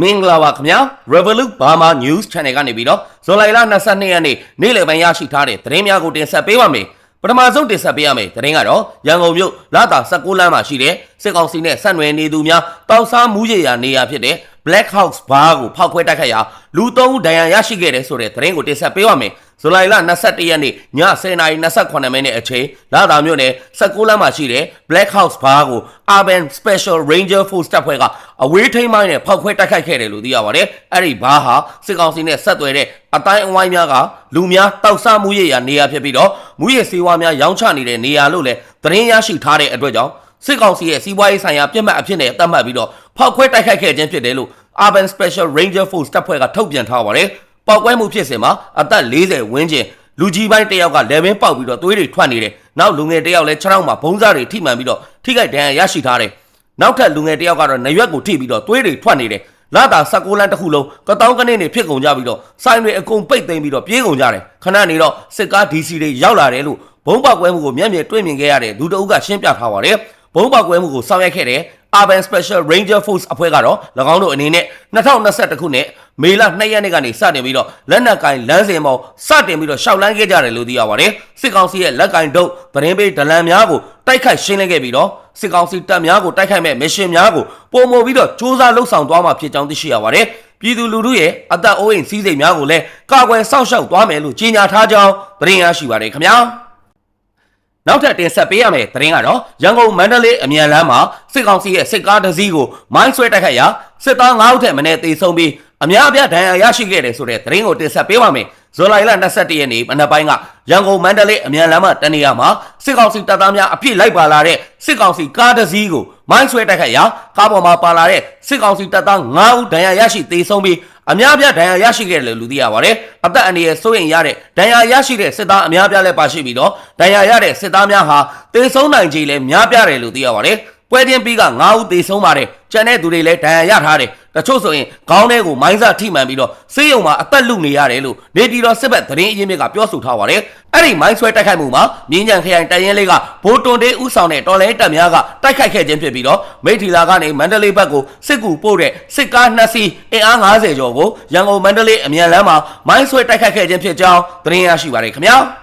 မင်္ဂလာပါခင်ဗျာ Revolut Burma News Channel ကနေပြီးတော့ဇွန်လ22ရက်နေ့နေ့လယ်ပိုင်းရရှိထားတဲ့သတင်းများကိုတင်ဆက်ပေးပါမယ်ပထမဆုံးတင်ဆက်ပေးရမယ်သတင်းကတော့ရန်ကုန်မြို့လာတာ16လမ်းမှာရှိတဲ့စစ်ကောင်စီနဲ့ဆက်နွယ်နေသူများတောက်စားမူးရရာနေရာဖြစ်တဲ့ Black House Bar ကိုဖောက်ခွဲတိုက်ခတ်ရာလူ၃ဦးဒဏ်ရာရရှိခဲ့တဲ့ဆိုတဲ့သတင်းကိုတင်ဆက်ပေးပါမယ် ဇူလိုင်လ21ရက်နေ့ည10:28မိနစ်အချိန်လာတာမြို့နယ်16လမ်းမှာရှိတဲ့ Black House Bar ကို Urban Special Ranger Force တပ်ဖွဲ့ကအဝေးထိန်းမိုင်းနဲ့ဖောက်ခွဲတိုက်ခိုက်ခဲ့တယ်လို့သိရပါတယ်။အဲ့ဒီဘာဟာစစ်ကောင်စီနဲ့ဆက်သွယ်တဲ့အတိုင်းအဝိုင်းများကလူများတောက်ဆမှုရရာနေရာဖြစ်ပြီးတော့မူရစေဝါများရောင်းချနေတဲ့နေရာလို့လည်းသတင်းရရှိထားတဲ့အတွက်ကြောင့်စစ်ကောင်စီရဲ့စီးပွားရေးဆိုင်ရာပြစ်မှတ်အဖြစ်နဲ့သတ်မှတ်ပြီးတော့ဖောက်ခွဲတိုက်ခိုက်ခဲ့ခြင်းဖြစ်တယ်လို့ Urban Special Ranger Force တပ်ဖွဲ့ကထုတ်ပြန်ထားပါတယ်။ ပောက်ကွဲမှုဖြစ်စဉ်မှာအသက်40ဝန်းကျင်လူကြီးပိုင်းတစ်ယောက်ကလေဘင်းပေါက်ပြီးတော့သွေးတွေထွက်နေတယ်။နောက်လူငယ်တစ်ယောက်လည်းခြေထောက်မှာဘုံစားတွေထိမှန်ပြီးတော့ထိခိုက်ဒဏ်ရာရရှိထားတယ်။နောက်ထပ်လူငယ်တစ်ယောက်ကတော့နရွက်ကိုထိပြီးတော့သွေးတွေထွက်နေတယ်။လာတာ16လမ်းတစ်ခုလုံးကတောင်းကနေနေဖြစ်ကုန်ကြပြီးတော့စိုင်းတွေအကုန်ပိတ်သိမ်းပြီးတော့ပြေးကုန်ကြတယ်။ခဏနေတော့စစ်ကား DC တွေရောက်လာတယ်လို့ဘုံပေါက်ကွဲမှုကိုမျက်မြင်တွေ့မြင်ခဲ့ရတဲ့လူတအုပ်ကရှင်းပြထားပါတယ်။ဘုံပေါက်ကွဲမှုကိုဆောင်ရွက်ခဲ့တဲ့ Urban Special Ranger Force အဖွဲ့ကတော့၎င်းတို့အနေနဲ့2021ခုနှစ်မေလ2ရက်နေ့ကနေစတင်ပြီးတော့လက်နက်ကင်လမ်းစဉ်ပေါင်းစတင်ပြီးတော့ရှောက်လန်းခဲ့ကြတယ်လို့သိရပါတယ်စစ်ကောင်စီရဲ့လက်ကင်ဒုတ်သတင်းပေးဒလန်များကိုတိုက်ခိုက်ရှင်းလင်းခဲ့ပြီးတော့စစ်ကောင်စီတပ်များကိုတိုက်ခိုက်မဲ့မစ်ရှင်များကိုပုံမပြီးတော့စ조사လှုပ်ဆောင်သွားမှာဖြစ်ကြောင်းသိရှိရပါတယ်ပြည်သူလူထုရဲ့အသက်အိုးအိမ်စီးစိမ်များကိုလည်းကာကွယ်စောင့်ရှောက်သွားမယ်လို့ကြေညာထားကြောင်းသတင်းရရှိပါတယ်ခင်ဗျာ နောက်ထပ်တင်ဆက်ပေးရမယ့်သတင်းကတော့ရန်ကုန်မန္တလေးအမြန်လမ်းမှာစစ်ကောင်စီရဲ့စစ်ကားတစ်စီးကိုမိုင်းဆွဲတိုက်ခိုက်ရာစစ်သား9ဦးထက်မနည်းသေဆုံးပြီးအများအပြားဒဏ်ရာရရှိခဲ့တယ်ဆိုတဲ့သတင်းကိုတင်ဆက်ပေးပါမယ်။ ဇွန်လ21ရက်နေ့မနက်ပိုင်းကရန်ကုန်မန္တလေးအမြန်လမ်းမတနေရာမှာစစ်ကောင်စီတပ်သားများအပြည့်လိုက်ပါလာတဲ့စစ်ကောင်စီကားတစ်စီးကိုမိုင်းဆွဲတိုက်ခိုက်ရာကားပေါ်မှာပါလာတဲ့စစ်ကောင်စီတပ်သား9ဦးဒဏ်ရာရရှိသေဆုံးပြီးအများပြားဒဏ်ရာရရှိခဲ့တယ်လို့လူသိရပါတယ်။အသက်အန္တရာယ်စိုးရိမ်ရတဲ့ဒဏ်ရာရရှိတဲ့စစ်သားအများပြားလည်းပါရှိပြီးတော့ဒဏ်ရာရတဲ့စစ်သားများဟာသေဆုံးနိုင်ခြေလည်းများပြားတယ်လို့သိရပါတယ်။ပွဲချင်းပြီးက9ဦးသေဆုံးပါတယ်။ကျန်တဲ့သူတွေလည်းဒဏ်ရာရထားတယ်။ တချို့ဆိုရင်ခေါင်းထဲကိုမိုင်းစထိမှန်ပြီးတော့ဆေးရုံမှာအသက်လုနေရတယ်လို့နေပြည်တော်စစ်ဘက်သတင်းအရင်းမြစ်ကပြောဆိုထားပါတယ်။အဲ့ဒီမိုင်းဆွဲတိုက်ခိုက်မှုမှာမြင်းကြံခရိုင်တရင်လေးကဘိုးတွန်တေးဥဆောင်တဲ့တော်လဲတပ်များကတိုက်ခိုက်ခဲ့ခြင်းဖြစ်ပြီးတော့မိထီလာကနေမန္တလေးဘက်ကိုစစ်ကူပို့တဲ့စစ်ကားနှစ်စီးအင်အား90ကျော်ကိုရန်ကုန်မန္တလေးအမြန်လမ်းမှာမိုင်းဆွဲတိုက်ခိုက်ခဲ့ခြင်းဖြစ်ကြောင်းသတင်းရရှိပါတယ်ခင်ဗျာ။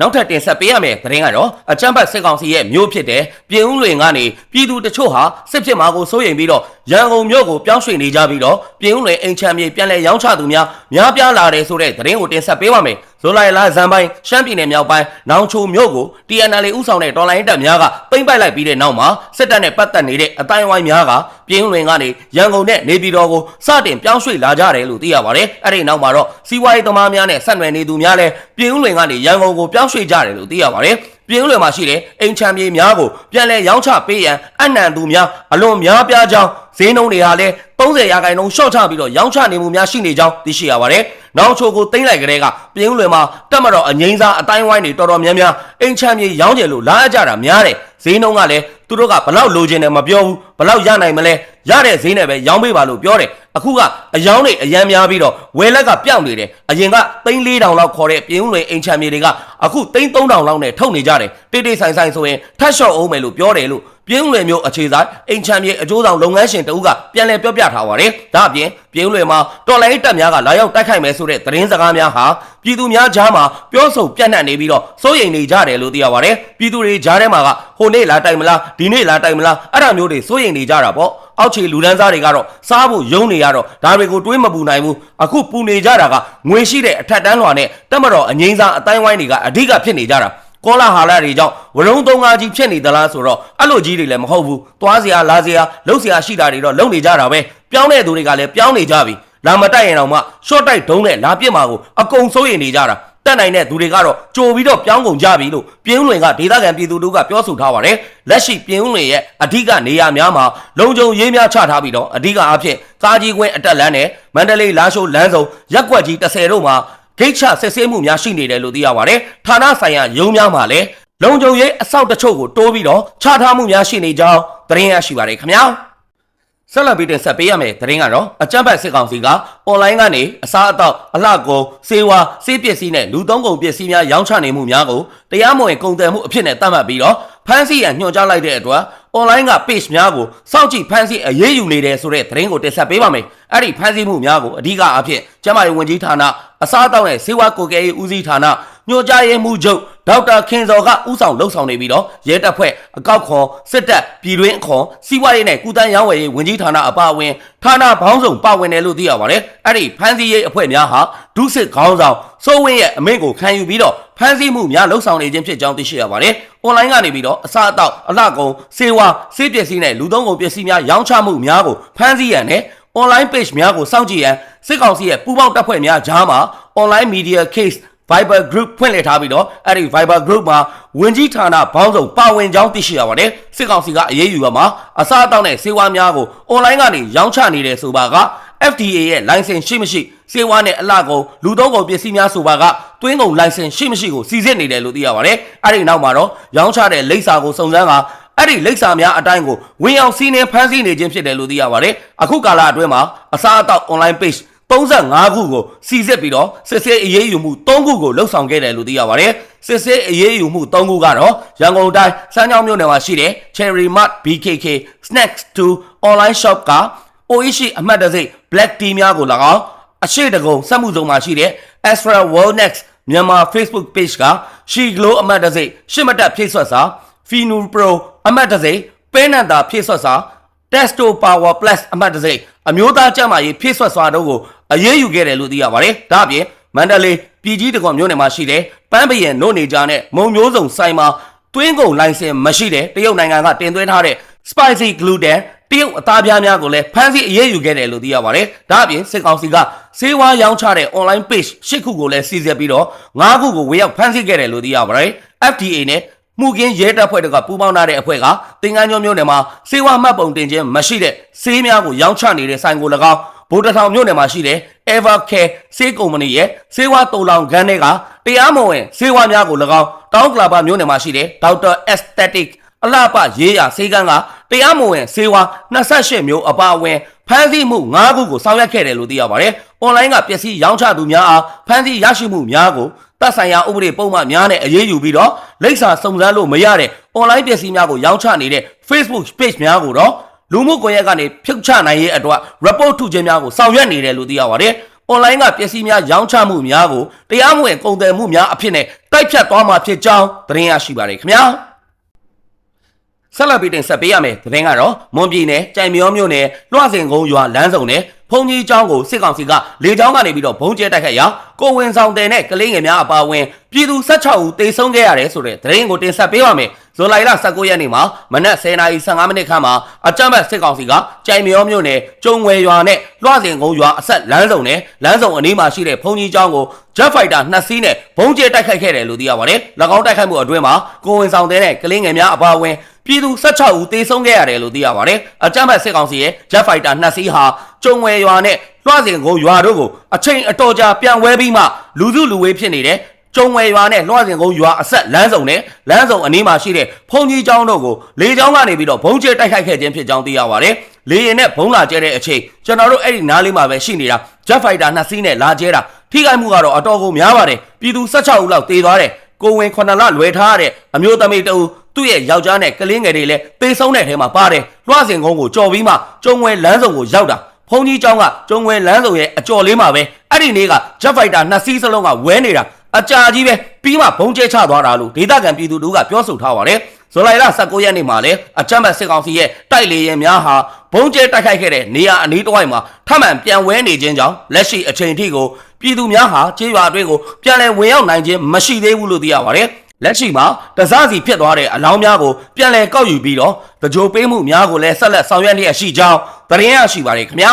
နောက်ထပ်တင်ဆက်ပေးရမယ့်သတင်းကတော့အကြမ်းဖက်စစ်ကောင်စီရဲ့မျိုးဖြစ်တဲ့ပြင်ဦးလွင်ကနေပြည်သူတချို့ဟာစစ်ဖြစ်မှာကိုစိုးရိမ်ပြီးတော့ရန်ကုန်မြို့ကိုပြောင်းရွှေ့နေကြပြီးတော့ပြင်ဦးလွင်အိမ်ချမ်းမြေပြန်လည်ရောင်းချသူများများပြားလာတယ်ဆိုတဲ့သတင်းကိုတင်ဆက်ပေးပါမယ်။ဇိုလိုက်လာဇန်ပိုင်းရှမ်းပြည်နယ်မြောက်ပိုင်းနောင်ချိုမြို့ကို TNL ဥဆောင်တဲ့တော်လိုင်းတပ်များကပိမ့်ပိုက်လိုက်ပြီးတဲ့နောက်မှာစစ်တပ်နဲ့ပတ်သက်နေတဲ့အတိုင်းအဝိုင်းများကပြင်ဦးလွင်ကနေရန်ကုန်နဲ့နေပြည်တော်ကိုစတင်ပြောင်းရွှေ့လာကြတယ်လို့သိရပါတယ်။အဲ့ဒီနောက်မှာတော့စီးပွားရေးသမားများနဲ့ဆက်နွယ်နေသူများလည်းပြင်ဦးလွင်ကနေရန်ကုန်ကိုပြောင်းရွှေ့ကြတယ်လို့သိရပါတယ်။ ပြင်ဦးလွင်မှာရှိတဲ့အိမ်ချမ်းမြေများကိုပြန်လည်ရောင်းချပေးရန်အနံသူများအလွန်များပြားကြောင်းဈေးနှုန်းတွေဟာလည်း30ရာခိုင်နှုန်းရှော့ချပြီးတော့ရောင်းချနေမှုများရှိနေကြောင်းသိရှိရပါတယ်။နောက်ချိုကိုသိမ့်လိုက်ကြတဲ့ကပြင်ဦးလွင်မှာတက်မတော်အငိမ့်စားအတိုင်းဝိုင်းတွေတော်တော်များများအိမ်ချမ်းမြေရောင်းကြလို့လာအပ်ကြတာများတယ်။ဈေးနှုန်းကလည်းသူတို့ကဘလောက်လိုချင်တယ်မပြောဘူးဘလောက်ရနိုင်မလဲ ရတဲ့ဈေးနဲ့ပဲရောင်းပေးပါလို့ပြောတယ်အခုကအယောင်းတွေအယမ်းများပြီးတော့ဝယ်လက်ကပြောင်းနေတယ်အရင်က3400လောက်ခေါ်တဲ့ပြင်ဦးလွင်အိမ်ချမ်းမြေတွေကအခု3300လောက်နဲ့ထုတ်နေကြတယ်တိတိဆိုင်ဆိုင်ဆိုရင်ထတ်လျှော့အောင်မယ်လို့ပြောတယ်လို့ပြင်းဦးလွယ်မျိုးအခြေဆိုင်အိမ်ချမ်းမြေအကျိုးဆောင်လုပ်ငန်းရှင်တဦးကပြန်လည်ပြောပြထားပါတယ်။ဒါအပြင်ပြင်းဦးလွယ်မှာတော်လိုင်းတပ်များကလာရောက်တိုက်ခိုက်မယ်ဆိုတဲ့သတင်းစကားများဟာပြည်သူများကြားမှာပြောဆိုပြန့်နှံ့နေပြီးတော့စိုးရိမ်နေကြတယ်လို့သိရပါတယ်။ပြည်သူတွေကြားထဲမှာကဟိုနေ့လာတိုက်မလားဒီနေ့လာတိုက်မလားအဲ့ဒါမျိုးတွေစိုးရိမ်နေကြတာပေါ့။ အောက်ခြေလူဒန်းစားတွေကတော့စားဖို့ယုံနေရတော့ဒါတွေကိုတွေးမပူနိုင်ဘူးအခုပူနေကြတာကငွေရှိတဲ့အထက်တန်းလွှာနဲ့တက်မတော်အငိမ့်စားအတိုင်းဝိုင်းတွေကအဓိကဖြစ်နေကြတာကောလာဟာလတွေကြောင့်ဝရုံသုံးကားကြီးဖြစ်နေသလားဆိုတော့အဲ့လိုကြီးတွေလည်းမဟုတ်ဘူးသွားစရာလာစရာလှုပ်စရာရှိတာတွေတော့လုပ်နေကြတာပဲပြောင်းတဲ့သူတွေကလည်းပြောင်းနေကြပြီလာမတိုက်ရင်တော့မှရှော့တိုက်ဒုံးနဲ့လာပြစ်မှာကိုအကုန်စိုးရိမ်နေကြတာ တက်နိုင်တဲ့သူတွေကတော့ကြိုပြီးတော့ပြောင်းကုန်ကြပြီလို့ပြင်းဦးလွင်ကဒေသခံပြည်သူတို့ကပြောဆိုထားပါတယ်လက်ရှိပြင်းဦးလွင်ရဲ့အဓိကနေရာများမှာလုံခြုံရေးများချထားပြီးတော့အဓိကအဖြစ်ကားကြီးကွင်းအတက်လန်းနဲ့မန္တလေးလာရှိုးလမ်းစုံရက်ကွက်ကြီး30တို့မှာဂိတ်ချစစ်ဆေးမှုများရှိနေတယ်လို့သိရပါတယ်။ဌာနဆိုင်ရာရုံးများမှာလည်းလုံခြုံရေးအဆောက်တချို့ကိုတိုးပြီးတော့ချထားမှုများရှိနေကြောင်းသတင်းရရှိပါတယ်ခင်ဗျာ။ ဆက်လက်ပြီးတင်ဆက်ပေးရမယ့်သတင်းကတော့အကြမ်းဖက်စစ်ကောင်စီကအွန်လိုင်းကနေအစားအသောက်အလှကုန်စေဝါစေးပစ္စည်းနဲ့လူသုံးကုန်ပစ္စည်းများရောင်းချနေမှုများကိုတရားမဝင်ကုန်သွယ်မှုအဖြစ်နဲ့သတ်မှတ်ပြီးတော့ဖမ်းဆီးရန်ညွှန်ကြားလိုက်တဲ့အတွက် online က page များကိုစောင့်ကြည့်ဖန်ဆီးအရေးယူနေတယ်ဆိုတဲ့သတင်းကိုတင်ဆက်ပေးပါမယ်။အဲ့ဒီဖန်ဆီးမှုများကိုအဓိကအဖြစ်ကျန်းမာရေးဝန်ကြီးဌာနအစားအသောက်နဲ့ဆေးဝါးကိုယ်ကယ်ရေးဦးစီးဌာန ညွှန်ကြားရေးမှူးချုပ်ဒေါက်တာခင်စော်ကဦးဆောင်လှုပ်ဆောင်နေပြီးတော့ရဲတပ်ဖွဲ့အကောက်ခွန်စစ်တပ်ပြည်တွင်းအခွန်စီးပွားရေးနဲ့ကုသန်းရောင်းဝယ်ရေးဝန်ကြီးဌာနအပါအဝင်ဌာနပေါင်းစုံပါဝင်တယ်လို့သိရပါတယ်။အဲ့ဒီဖန်ဆီးရေးအဖွဲ့များဟာဒုစစ်ခေါင်းဆောင်စိုးဝင်းရဲ့အမိန့်ကိုခံယူပြီးတော့ဖန်ဆီးမှုများလှုပ်ဆောင်နေခြင်းဖြစ်ကြောင်းသိရှိရပါတယ်။ online ကနေပြီးတော့အစားအသောက်အလှကုန်စေဝါစေးပစ္စည်းနဲ့လူသုံးကုန်ပစ္စည်းများရောင်းချမှုများကိုဖန်ဆီးရန်နဲ့ online page များကိုစောင့်ကြည့်ရန်စစ်ကောင်စီရဲ့ပူးပေါင်းတပ်ဖွဲ့များကြားမှာ online media case Viber group ဖွင့်လှစ်ထားပြီးတော့အဲ့ဒီ Viber group မှာဝင်ကြီးဌာနဘောင်းဆောင်ပါဝင်ကြောင်းသိရှိရပါတယ်စစ်ကောင်စီကအရေးယူရမှာအစားအသောက်နဲ့စေဝါများကို online ကနေရောင်းချနေတယ်ဆိုပါက FDA ရဲ့ license ရှိမရှိစေဝါနဲ့အလှကုန်လူသုံးကုန်ပစ္စည်းများဆိုပါကတွင်းကုန် license ရှိမရှိကိုစီစစ်နေတယ်လို့သိရပါတယ်အဲ့ဒီနောက်မှာတော့ရောင်းချတဲ့လိပ်စာကိုစုံစမ်းကအဲ့ဒီလိပ်စာများအတိုင်းကိုဝင်အောင်စီးနှင်းဖမ်းဆီးနေခြင်းဖြစ်တယ်လို့သိရပါတယ်အခုကာလအတွင်းမှာအစားအသောက် online page 35ခုကိုစီစစ်ပြီးတော့စစ်ဆေးအရေးယူမှု3ခုကိုလှုပ်ဆောင်ခဲ့တယ်လို့သိရပါတယ်စစ်ဆေးအရေးယူမှု3ခုကတော့ရန်ကုန်တိုင်းစမ်းချောင်းမြို့နယ်မှာရှိတဲ့ Cherry Mart BKK Snacks 2 online shop က Oishi အမှတ်တံဆိပ် Black Tea များကို၎င်းအရှိတကုံစက်မှုစုံမှာရှိတဲ့ Astra Wellness မြန်မာ Facebook page က She Glow အမှတ်တံဆိပ်ရှစ်မတက်ဖြည့်ဆွတ်စာ Finu Pro အမှတ်တံဆိပ်ပဲနန္တာဖြည့်ဆွတ်စာ Testo Power Plus အမှတ်တံဆိပ်အမျိုးသားကျန်းမာရေးဖြည့်ဆွတ်စွာတို့ကို အရေးယူခဲ့တယ်လို့သိရပါတယ်။ဒါ့အပြင်မန္တလေးပြည်ကြီးတကွန်မြို့နယ်မှာရှိတဲ့ပန်းပယံနို့နေကြနဲ့မုံမျိုးစုံဆိုင်မှာတွင်းကုန်လိုင်စင်မရှိတဲ့တရုတ်နိုင်ငံကတင်သွင်းထားတဲ့ spicy gluten တရုတ်အသားပြားများကိုလည်းဖမ်းဆီးအရေးယူခဲ့တယ်လို့သိရပါတယ်။ဒါ့အပြင်စစ်ကောင်စီကစေဝါရောင်းချတဲ့ online page ၈ခုကိုလည်းစီစစ်ပြီးတော့၅ခုကိုဝေရောက်ဖမ်းဆီးခဲ့တယ်လို့သိရပါတယ်။ FDA နဲ့မှုကင်းရဲတပ်ဖွဲ့တို့ကပူးပေါင်းထားတဲ့အဖွဲ့ကတင်ကန်းကျော်မြို့နယ်မှာစေဝါမှတ်ပုံတင်ခြင်းမရှိတဲ့ဆေးများကိုရောင်းချနေတဲ့ဆိုင်ကို၎င်း ဗိုလ်တထောင်မြို့နယ်မှာရှိတဲ့ Evercare ဆေးကုမ္ပဏီရဲ့ဆေးဝါးတုံလောင်ခန်းတွေကတရားမဝင်ဆေးဝါးများကို၎င်းတောင်းကလာပါမြို့နယ်မှာရှိတဲ့ Dr. Aesthetic အလှပရေးရဆေးကန်းကတရားမဝင်ဆေးဝါး28မျိုးအပါအဝင်ဖမ်းဆီးမှု9ခုကိုဆောင်ရွက်ခဲ့တယ်လို့သိရပါတယ်။ online ကပစ္စည်းရောင်းချသူများအားဖမ်းဆီးရရှိမှုများကိုတပ်ဆိုင်ရာဥပဒေပုံမှန်များနဲ့အရေးယူပြီးတော့လိပ်စာစုံစမ်းလို့မရတဲ့ online ပစ္စည်းများကိုရောင်းချနေတဲ့ Facebook page များကိုတော့ လူမှုကွန်ရက်ကနေဖြုတ်ချနိုင်ရေးအတွက် report ထုခြင်းများကိုဆောင်ရွက်နေတယ်လို့သိရပါတယ်။ online ကပစ္စည်းများရောင်းချမှုများကိုတရားမဝင်ကုန်သွယ်မှုများအဖြစ်နဲ့တိုက်ဖြတ်သွားမှာဖြစ်ကြောင်းသတင်းရရှိပါတယ်ခင်ဗျာ။ဆက်လက်ပြီးတင်ဆက်ပေးရမယ်။သတင်းကတော့မွန်ပြည်နယ်ကြိုင်မြောမြို့နယ်လွှစင်ကုန်းရွာလမ်းစုံနဲ့ဖုန်ကြီးကျောင်းကိုစစ်ကောင်စီကလေကြောင်းကနေပြီးတော့ဘုံကျဲတိုက်ခတ်ရာကိုဝင်ဆောင်တဲ့နဲ့ကလေးငယ်များအပါအဝင်ပြည်သူ16ဦးတေဆုံးခဲ့ရတယ်ဆိုတဲ့သတင်းကိုတင်ဆက်ပေးပါမယ်။ ဇွန်လ19ရက်နေ့မှာမနက်10:15မိနစ်ခန့်မှာအကြမ်းဖက်စစ်ကောင်စီကကြိုင်မြောမြို့နယ်ကျုံဝယ်ရွာနဲ့လွှစင်ကုန်းရွာအဆက်လမ်းစုံနဲ့လမ်းစုံအနီးမှာရှိတဲ့ဖုန်ကြီးကျောင်းကို Jet Fighter နှစ်စီးနဲ့ဘုံကျဲတိုက်ခိုက်ခဲ့တယ်လို့သိရပါတယ်။၎င်းတိုက်ခိုက်မှုအတွင်းမှာကိုဝင်ဆောင်တဲ့နဲ့ကလေးငယ်များအပါအဝင်ပြည်သူ16ဦးသေဆုံးခဲ့ရတယ်လို့သိရပါတယ်။အကြမ်းဖက်စစ်ကောင်စီရဲ့ Jet Fighter နှစ်စီးဟာကျုံဝယ်ရွာနဲ့လွှစင်ကုန်းရွာတို့ကိုအချိန်အတော်ကြာပြန်ဝဲပြီးမှလူစုလူဝေးဖြစ်နေတဲ့ ကျုံဝယ်ရွာနဲ့လွှစင်ကုန်းရွာအဆက်လမ်းစုံနဲ့လမ်းစုံအနီးမှာရှိတဲ့ဖုန်ကြီးကျောင်းတို့ကိုလေကြောင်းကနေပြီးတော့ဘုံကျဲတိုက်ခိုက်ခဲ့ခြင်းဖြစ်ကြောင်းသိရပါတယ်။လေရင်နဲ့ဘုံလာကျဲတဲ့အချိန်ကျွန်တော်တို့အဲ့ဒီနားလေးမှာပဲရှိနေတာ Jet Fighter နှစ်စီးနဲ့လာကျဲတာထိခိုက်မှုကတော့အတော်ကိုများပါတယ်။ပြည်သူ16ဦးလောက်တေသွားတယ်။ကိုဝင်9လလွယ်ထားတဲ့အမျိုးသမီးတအူသူ့ရဲ့ယောက်ျားနဲ့ကလေးငယ်တွေလည်းတေဆုံးတဲ့ထဲမှာပါတယ်လွှစင်ကုန်းကိုကြော်ပြီးမှကျုံဝဲလမ်းစုံကိုရောက်တာဖုန်ကြီးကျောင်းကကျုံဝဲလမ်းစုံရဲ့အကျော်လေးမှာပဲအဲ့ဒီနေ့က Jet Fighter နှစ်စီးစလုံးကဝဲနေတာ အကြာကြီးပဲပြီးမှဘုံကျဲချသွားတာလို့ဒေသခံပြည်သူတို့ကပြောဆိုထားပါတယ်ဇူလိုင်လ19ရက်နေ့မှာလည်းအကြမ်းဖက်စစ်ကောင်စီရဲ့တိုက်လေရင်များဟာဘုံကျဲတိုက်ခိုက်ခဲ့တဲ့နေရာအနီးတစ်ဝိုက်မှာထပ်မံပြန်ဝဲနေခြင်းကြောင့်လက်ရှိအချိန်ထိကိုပြည်သူများဟာကျေးရွာအတွင်းကိုပြန်လည်ဝင်ရောက်နိုင်ခြင်းမရှိသေးဘူးလို့သိရပါတယ်လက်ရှိမှာတစားစီဖြစ်သွားတဲ့အလောင်းများကိုပြန်လည်ကောက်ယူပြီးတော့တကြိုပေးမှုများကိုလည်းဆက်လက်ဆောင်ရွက်လျက်ရှိကြောင်းသတင်းရရှိပါတယ်ခင်ဗျာ